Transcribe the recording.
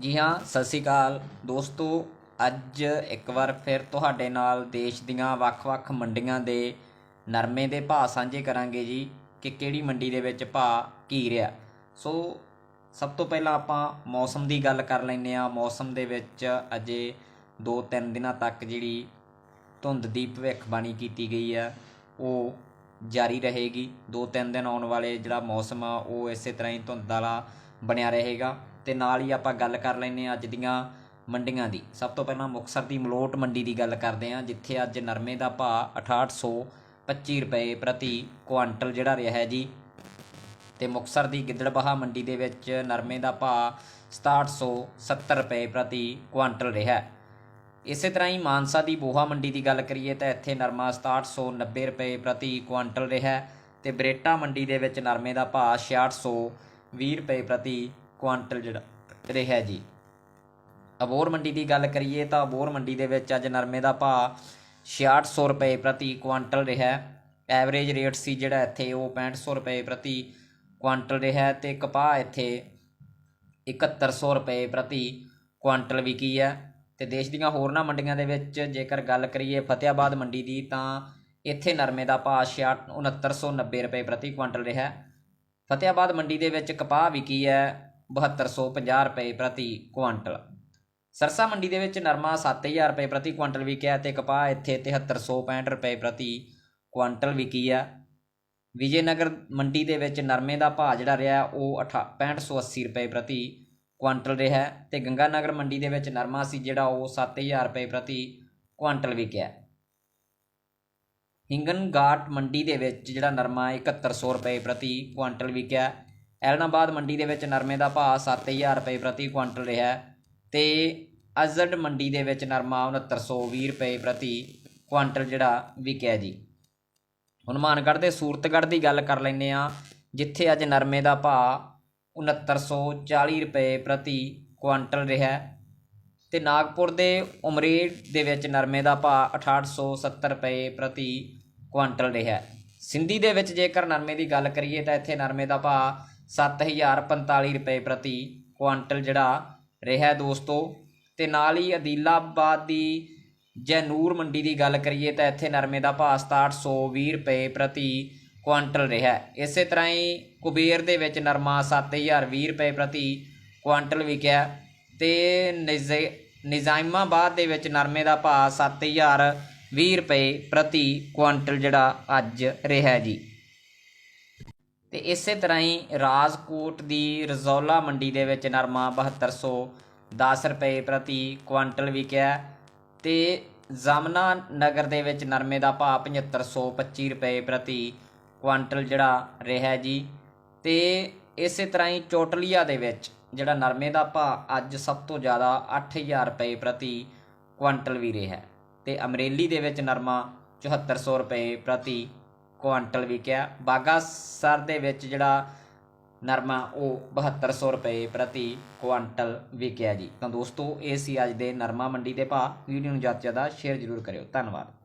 ਜੀ ਹਾਂ, ਸਤਿ ਸ਼੍ਰੀ ਅਕਾਲ। ਦੋਸਤੋ, ਅੱਜ ਇੱਕ ਵਾਰ ਫਿਰ ਤੁਹਾਡੇ ਨਾਲ ਦੇਸ਼ ਦੀਆਂ ਵੱਖ-ਵੱਖ ਮੰਡੀਆਂ ਦੇ ਨਰਮੇ ਦੇ ਭਾਅ ਸਾਂਝੇ ਕਰਾਂਗੇ ਜੀ ਕਿ ਕਿਹੜੀ ਮੰਡੀ ਦੇ ਵਿੱਚ ਭਾਅ ਕੀ ਰਿਹਾ। ਸੋ, ਸਭ ਤੋਂ ਪਹਿਲਾਂ ਆਪਾਂ ਮੌਸਮ ਦੀ ਗੱਲ ਕਰ ਲੈਂਦੇ ਆ ਮੌਸਮ ਦੇ ਵਿੱਚ ਅਜੇ 2-3 ਦਿਨਾਂ ਤੱਕ ਜਿਹੜੀ ਧੁੰਦ ਦੀ ਭਵਿੱਖਬਾਣੀ ਕੀਤੀ ਗਈ ਆ ਉਹ ਜਾਰੀ ਰਹੇਗੀ। 2-3 ਦਿਨ ਆਉਣ ਵਾਲੇ ਜਿਹੜਾ ਮੌਸਮ ਆ, ਉਹ ਇਸੇ ਤਰ੍ਹਾਂ ਹੀ ਧੁੰਦ ਵਾਲਾ ਬਣਿਆ ਰਹੇਗਾ। ਤੇ ਨਾਲ ਹੀ ਆਪਾਂ ਗੱਲ ਕਰ ਲੈਂਦੇ ਹਾਂ ਅੱਜ ਦੀਆਂ ਮੰਡੀਆਂ ਦੀ। ਸਭ ਤੋਂ ਪਹਿਲਾਂ ਮੁਕਤਸਰ ਦੀ ਮਲੋਟ ਮੰਡੀ ਦੀ ਗੱਲ ਕਰਦੇ ਹਾਂ, ਜਿੱਥੇ ਅੱਜ ਨਰਮੇ ਦਾ ਭਾਅ 6825 ਰੁਪਏ ਪ੍ਰਤੀ ਕੁਆਂਟਲ ਜਿਹੜਾ ਰਿਹਾ ਹੈ ਜੀ। ਤੇ ਮੁਕਤਸਰ ਦੀ ਗਿੱਦੜਬਾਹਾ ਮੰਡੀ ਦੇ ਵਿੱਚ ਨਰਮੇ ਦਾ ਭਾਅ 6770 ਰੁਪਏ ਪ੍ਰਤੀ ਕੁਆਂਟਲ ਰਿਹਾ ਇਸੇ ਤਰ੍ਹਾਂ ਹੀ ਮਾਨਸਾ ਦੀ ਬੋਹਾ ਮੰਡੀ ਦੀ ਗੱਲ ਕਰੀਏ ਤਾਂ ਇੱਥੇ ਨਰਮਾ 6790 ਰੁਪਏ ਪ੍ਰਤੀ ਕੁਆਂਟਲ ਰਿਹਾ ਹੈ। ਤੇ ਬਰੇਟਾ ਮੰਡੀ ਦੇ ਵਿੱਚ ਨਰਮੇ ਦਾ ਭਾਅ 6620 ਰੁਪਏ ਪ੍ਰਤੀ ਕੁਆਂਟਲ ਜਿਹੜਾ ਰਿਹਾ ਜੀ। ਅਬੋਰ ਮੰਡੀ ਦੀ ਗੱਲ ਕਰੀਏ ਤਾਂ ਅਬੋਰ ਮੰਡੀ ਦੇ ਵਿੱਚ ਅੱਜ ਨਰਮੇ ਦਾ ਭਾਅ 6600 ਰੁਪਏ ਪ੍ਰਤੀ ਕੁਆਂਟਲ ਰਿਹਾ ਐਵਰੇਜ ਰੇਟ ਸੀ ਜਿਹੜਾ ਇੱਥੇ, ਉਹ 6500 ਰੁਪਏ ਪ੍ਰਤੀ ਕੁਆਂਟਲ ਰਿਹਾ ਹੈ ਤੇ ਕਪਾਹ ਇੱਥੇ 7100 ਰੁਪਏ ਪ੍ਰਤੀ ਕੁਆਂਟਲ ਵਿਕੀ ਹੈ। ਤੇ ਦੇਸ਼ ਦੀਆਂ ਹੋਰਨਾਂ ਮੰਡੀਆਂ ਦੇ ਵਿੱਚ ਜੇਕਰ ਗੱਲ ਕਰੀਏ ਫਤਿਆਬਾਦ ਮੰਡੀ ਦੀ ਤਾਂ ਇੱਥੇ ਨਰਮੇ ਦਾ ਭਾਅ 6990 ਰੁਪਏ ਪ੍ਰਤੀ ਕੁਆਂਟਲ ਰਿਹਾ ਫਤਿਆਬਾਦ ਮੰਡੀ ਦੇ ਵਿੱਚ ਕਪਾਹ ਵਿਕੀ ਹੈ 7250 ਰੁਪਏ ਪ੍ਰਤੀ ਕੁਆਂਟਲ। ਸਰਸਾ ਮੰਡੀ ਦੇ ਵਿੱਚ ਨਰਮਾ 7000 ਰੁਪਏ ਪ੍ਰਤੀ ਕੁਆਂਟਲ ਵਿਕਿਆ ਤੇ ਕਪਾਹ ਇੱਥੇ 7365 ਰੁਪਏ ਪ੍ਰਤੀ ਕੁਆਂਟਲ ਵਿਕੀ ਆ ਵਿਜੇਨਗਰ ਮੰਡੀ ਦੇ ਵਿੱਚ ਨਰਮੇ ਦਾ ਭਾਅ ਜਿਹੜਾ ਰਿਹਾ ਉਹ 6580 ਰੁਪਏ ਪ੍ਰਤੀ ਕੁਆਂਟਲ ਰਿਹਾ ਹੈ ਤੇ ਗੰਗਾਨਗਰ ਮੰਡੀ ਦੇ ਵਿੱਚ ਨਰਮਾ ਸੀ ਜਿਹੜਾ ਉਹ 7000 ਰੁਪਏ ਪ੍ਰਤੀ ਕੁਆਂਟਲ ਵਿਕਿਆ ਹਿੰਗਨਗਾਟ ਮੰਡੀ ਦੇ ਵਿੱਚ ਜਿਹੜਾ ਨਰਮਾ 7100 ਰੁਪਏ ਪ੍ਰਤੀ ਕੁਆਂਟਲ ਵਿਕਿਆ ਐਲਨਾਬਾਦ ਮੰਡੀ ਦੇ ਵਿੱਚ ਨਰਮੇ ਦਾ ਭਾਅ 7000 ਰੁਪਏ ਪ੍ਰਤੀ ਕੁਆਂਟਲ ਰਿਹਾ ਹੈ ਤੇ ਅਜ਼ਡ ਮੰਡੀ ਦੇ ਵਿੱਚ ਨਰਮਾ 6920 ਰੁਪਏ ਪ੍ਰਤੀ ਕੁਆਂਟਲ ਜਿਹੜਾ ਵਿਕਿਆ ਜੀ। ਹਨੂਮਾਨਗੜ੍ਹ ਦੇ ਸੂਰਤਗੜ੍ਹ ਦੀ ਗੱਲ ਕਰ ਲੈਂਦੇ ਆ ਜਿੱਥੇ ਅੱਜ ਨਰਮੇ ਦਾ ਭਾਅ 6940 ਰੁਪਏ ਪ੍ਰਤੀ ਕੁਇੰਟਲ ਰਿਹਾ ਹੈ ਤੇ ਨਾਗਪੁਰ ਦੇ ਉਮਰੇਡ ਦੇ ਵਿੱਚ ਨਰਮੇ ਦਾ ਭਾਅ 6870 ਰੁਪਏ ਪ੍ਰਤੀ ਕੁਆਂਟਲ ਰਿਹਾ ਸਿੰਧੀ ਦੇ ਵਿੱਚ ਜੇਕਰ ਨਰਮੇ ਦੀ ਗੱਲ ਕਰੀਏ ਤਾਂ ਇੱਥੇ ਨਰਮੇ ਦਾ ਭਾਅ 7045 ਰੁਪਏ ਪ੍ਰਤੀ ਕੁਆਂਟਲ ਜਿਹੜਾ ਰਿਹਾ ਦੋਸਤੋ। ਤੇ ਨਾਲ ਹੀ ਅਦੀਲਾਬਾਦ ਦੀ ਜੈਨੂਰ ਮੰਡੀ ਦੀ ਗੱਲ ਕਰੀਏ ਤਾਂ ਇੱਥੇ ਨਰਮੇ ਦਾ ਭਾਅ 6720 ਰੁਪਏ ਪ੍ਰਤੀ ਕੁਆਂਟਲ ਰਿਹਾ ਇਸੇ ਤਰ੍ਹਾਂ ਹੀ ਕੁਬੇਰ ਦੇ ਵਿੱਚ ਨਰਮਾ 7020 ਰੁਪਏ ਪ੍ਰਤੀ ਕੁਆਂਟਲ ਵਿਕਿਆ ਤੇ ਨਿਜ਼- ਨਿਜ਼ਾਮਾਬਾਦ ਦੇ ਵਿੱਚ ਨਰਮੇ ਦਾ ਭਾਅ 7020 ਰੁਪਏ ਪ੍ਰਤੀ ਕੁਆਂਟਲ ਜਿਹੜਾ ਅੱਜ ਰਿਹਾ ਜੀ। ਤੇ ਇਸੇ ਤਰ੍ਹਾਂ ਹੀ ਰਾਜਕੋਟ ਦੀ ਰਜ਼ੌਲਾ ਮੰਡੀ ਦੇ ਵਿੱਚ ਨਰਮਾ 7210 ਰੁਪਏ ਪ੍ਰਤੀ ਕੁਆਂਟਲ ਵਿਕਿਆ ਤੇ ਜਾਮਨਾ ਨਗਰ ਦੇ ਵਿੱਚ ਨਰਮੇ ਦਾ ਭਾਅ 7525 ਰੁਪਏ ਪ੍ਰਤੀ ਕੁਆਂਟਲ ਜਿਹੜਾ ਰਿਹਾ ਜੀ। ਤੇ ਇਸੇ ਤਰ੍ਹਾਂ ਹੀ ਚੋਟਲੀਆ ਦੇ ਵਿੱਚ ਜਿਹੜਾ ਨਰਮੇ ਦਾ ਭਾਅ ਅੱਜ ਸਭ ਤੋਂ ਜ਼ਿਆਦਾ 8000 ਰੁਪਏ ਪ੍ਰਤੀ ਕੁਆਂਟਲ ਵੀ ਰਿਹਾ ਤੇ ਅਮਰੇਲੀ ਦੇ ਵਿੱਚ ਨਰਮਾ 7400 ਰੁਪਏ ਪ੍ਰਤੀ ਕੁਆਂਟਲ ਵਿਕਿਆ। ਬਾਗਾ ਸਰ ਦੇ ਵਿੱਚ ਜਿਹੜਾ ਨਰਮਾ, ਉਹ 7200 ਰੁਪਏ ਪ੍ਰਤੀ ਕੁਆਂਟਲ ਵਿਕਿਆ ਜੀ। ਤਾਂ ਦੋਸਤੋ, ਇਹ ਸੀ ਅੱਜ ਦੇ ਨਰਮਾ ਮੰਡੀ ਦੇ ਭਾਅ। ਵੀਡੀਓ ਨੂੰ ਜ਼ਿਆਦਾ ਤੋਂ ਜ਼ਿਆਦਾ ਸ਼ੇਅਰ ਜ਼ਰੂਰ ਕਰਿਓ। ਧੰਨਵਾਦ।